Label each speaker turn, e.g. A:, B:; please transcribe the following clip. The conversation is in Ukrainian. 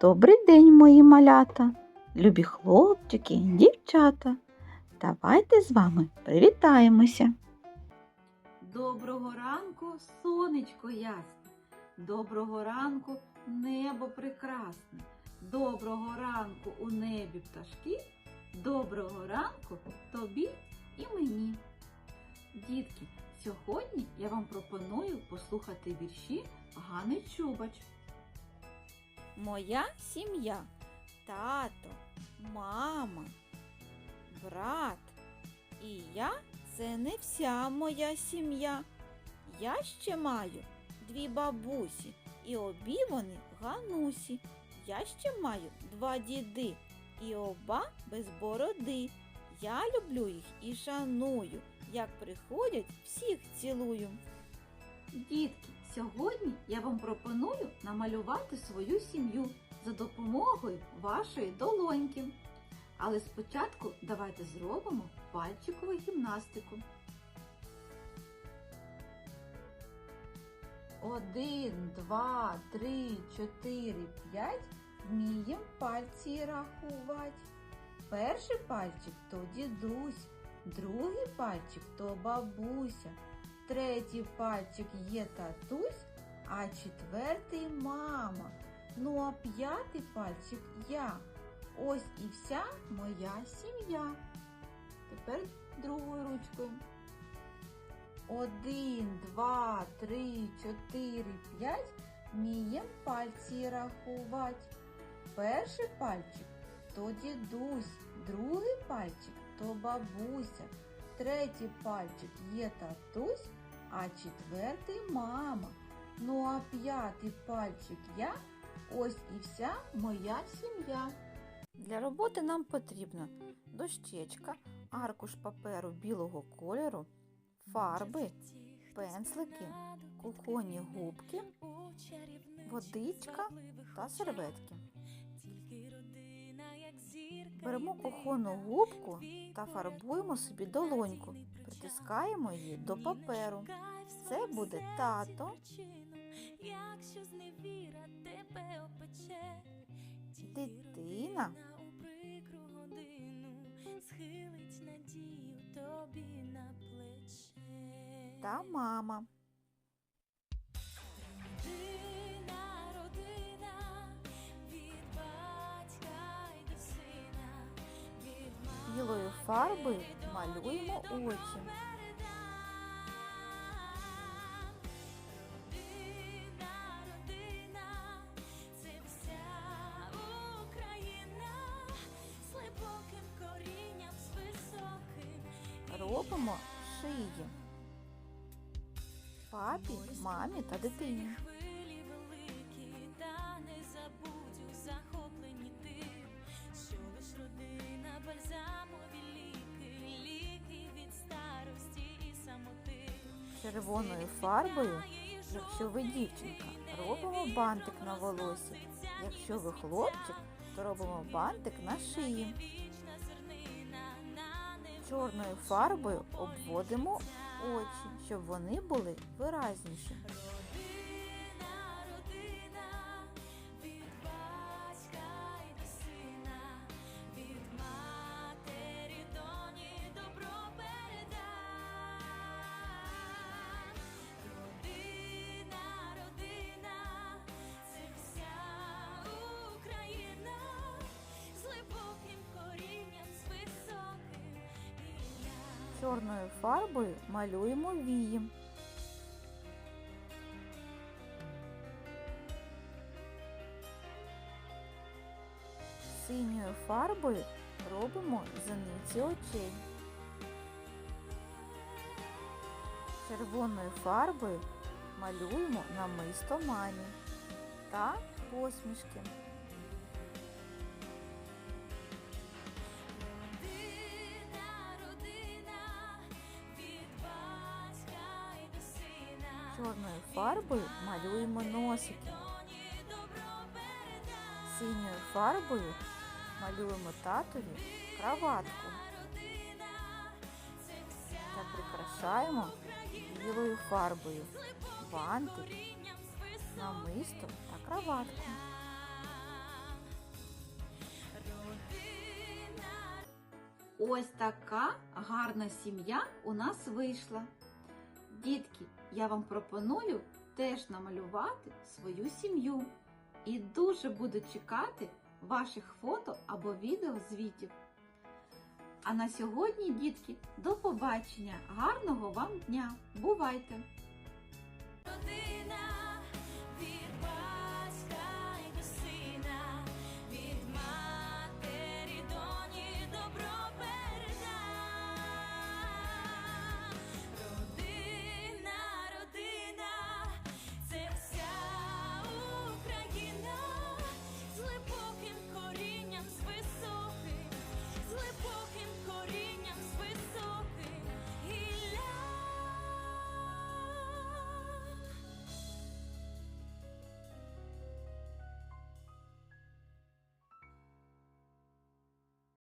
A: Добрий день, мої малята, любі хлопчики, дівчата. Давайте з вами привітаємося.
B: Доброго ранку, сонечко ясне. Доброго ранку, небо прекрасне. Доброго ранку у небі пташки. Доброго ранку тобі і мені. Дітки, сьогодні я вам пропоную послухати вірші Гани Чубач.
C: Моя сім'я тато, мама, брат і я це не вся моя сім'я. Я ще маю дві бабусі, і обі вони ганусі. Я ще маю два діди, і оба без бороди. Я люблю їх і шаную. Як приходять, всіх цілую.
B: Дітки, сьогодні я вам пропоную намалювати свою сім'ю за допомогою вашої долоньки. Але спочатку давайте зробимо пальчикову гімнастику. Один, два, три, чотири, п'ять. Вмієм пальці рахувати. Перший пальчик то дідусь, другий пальчик то бабуся, третій пальчик є татусь, а четвертий мама. Ну а п'ятий пальчик я. Ось і вся моя сім'я. Тепер другою ручкою. Один, два, три, чотири, п'ять. Вмієм пальці рахувати. Перший пальчик то дідусь, другий пальчик то бабуся, третій пальчик є татусь, а четвертий мама. Ну а п'ятий пальчик я. Ось і вся моя сім'я.
C: Для роботи нам потрібна дощечка, аркуш паперу білого кольору, фарби, пензлики, кухонні губки, водичка та серветки. Беремо кухонну губку та фарбуємо собі долоньку, притискаємо її до паперу. Це буде тато,
D: Якщо зневіра тебе опече,
C: дитина,
D: у прикру годину схилить надію тобі на плече.
C: та мама.
D: Корінням, з високим.
C: Робимо шиї. Папі, мамі та дитині.
D: Хвилі великі, та забудь у захопленні ти, що лиш родина, бальзамові
C: Червоною фарбою, якщо ви дівчинка, робимо бантик на волосі. Якщо ви хлопчик, то робимо бантик на шиї. Чорною фарбою обводимо очі, щоб вони були виразніші. Чорною фарбою малюємо вії. Синьою фарбою робимо зениці очей. Червоною фарбою малюємо намисто мамі та посмішки. Чорною фарбою малюємо носики. Синьою фарбою малюємо татові
D: кроватку.
C: Та прикрашаємо білою фарбою бантик, намисто та кроватку.
B: Ось така гарна сім'я у нас вийшла. Дітки, я вам пропоную теж намалювати свою сім'ю і дуже буду чекати ваших фото або відеозвітів. А на сьогодні, дітки, до побачення! Гарного вам дня! Бувайте!